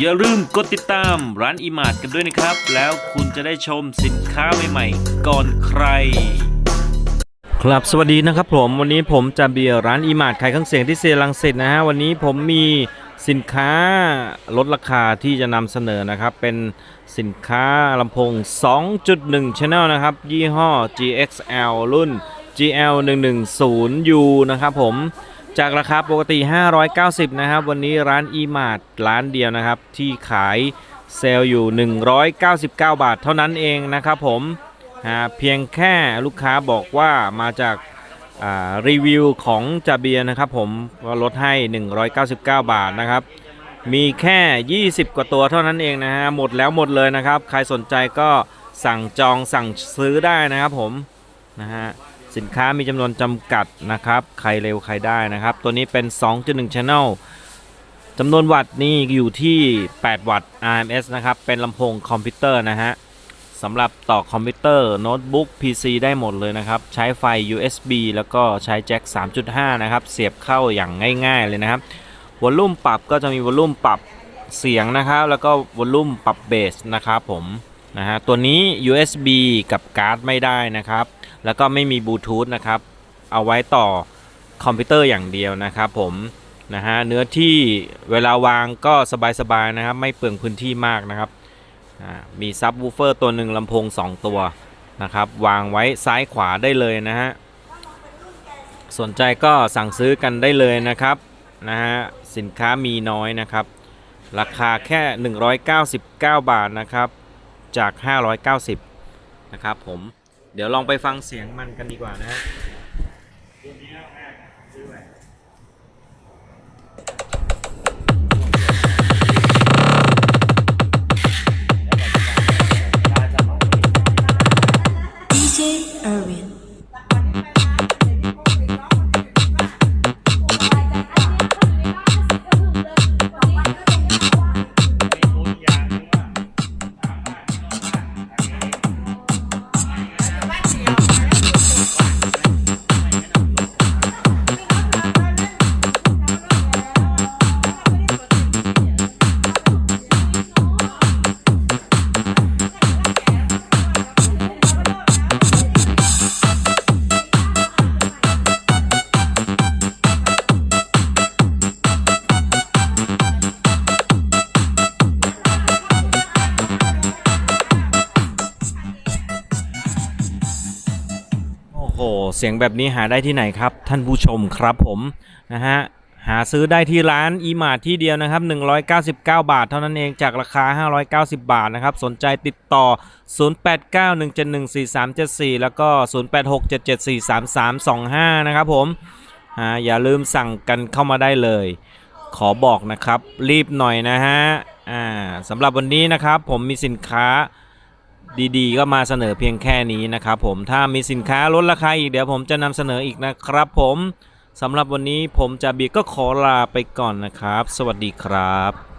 อย่าลืมกดติดตามร้านอีมาร์กันด้วยนะครับ แล้วคุณจะได้ชมสินค้าใหม่ๆ ก่อนใคร ครับสวัสดีนะครับผมวันนี้ผมจะเบียร์ร้านอีมาร์ขายเครื่องเสียงที่เซรังสิตนะฮะวันนี้ผมมีสินค้าลดราคาที่จะนำเสนอนะครับ เป็นสินค้าลำโพง 2.1 Channel นะครับ ยี่ห้อ GXL รุ่น GL 110 U นะครับผม จากราคาปกติ 590 นะครับ วันนี้ร้าน e-mart ร้านเดียวนะครับ ที่ขายเซลล์อยู่ 199 บาทเท่านั้นเองนะครับผมเพียงแค่ลูกค้าบอกว่ามาจาการีวิวของจาเบียนะครับผมก็ลดให้ 199 บาทนะครับ มีแค่ 20 กว่าตัวเท่านั้นเองนะฮะหมดแล้วหมดเลยนะครับ ใครสนใจก็สั่งจองสั่งซื้อได้นะครับผมนะฮะ สินค้ามีจำนวนจำกัดนะครับ ใครเร็วใครได้นะครับ ตัวนี้เป็น 2.1 Channel จำนวนวัตต์นี่อยู่ที่ 8 วัตต์ RMS นะครับ เป็นลำโพงคอมพิวเตอร์นะฮะสำหรับต่อคอมพิวเตอร์โน้ตบุ๊ก PC ได้หมดเลยนะครับ ใช้ไฟ USB แล้วก็ใช้แจ็ค 3.5 นะครับ เสียบเข้าอย่างง่ายๆเลยนะครับวอลลุ่มปรับก็จะมีวอลลุ่มปรับเสียงนะครับ แล้วก็วอลลุ่มปรับเบสนะครับผม นะฮะตัวนี้ USB กับการ์ดไม่ได้นะครับ แล้วก็ไม่มีบลูทูธนะครับ เอาไว้ต่อคอมพิวเตอร์อย่างเดียวนะครับผมนะฮะเนื้อที่เวลาวางก็สบายๆนะครับ ไม่เปลืองพื้นที่มากนะครับมีซับวูเฟอร์ตัวหนึ่งลำโพง 2 ตัวนะครับ วางไว้ซ้ายขวาได้เลยนะฮะสนใจก็สั่งซื้อกันได้เลยนะครับนะฮะสินค้ามีน้อยนะครับ ราคาแค่ 199 บาทนะครับ จาก 590 นะครับผม เดี๋ยวลองไปฟังเสียงมันกันดีกว่านะฮะ Irwin. โอ้โห เสียงแบบนี้หาได้ที่ไหนครับ ท่านผู้ชมครับผมนะฮะหาซื้อได้ที่ร้าน e m a r t ที่เดียวนะครับ 199 บาท เท่านั้นเองจากราคา 590 บาทนะครับ สนใจติดต่อ 0891714374 แล้วก็ 0867743325 นะครับผมอ่าอย่าลืมสั่งกันเข้ามาได้เลย ขอบอกนะครับ รีบหน่อยนะฮะอ่าสำหรับวันนี้นะครับผมมีสินค้า ดีๆ ก็มาเสนอเพียงแค่นี้นะครับผมถ้ามีสินค้าลดราคาอีกเดี๋ยวผมจะนำเสนออีกนะครับผมสำหรับวันนี้ผมจะบีก็ขอลาไปก่อนนะครับ สวัสดีครับ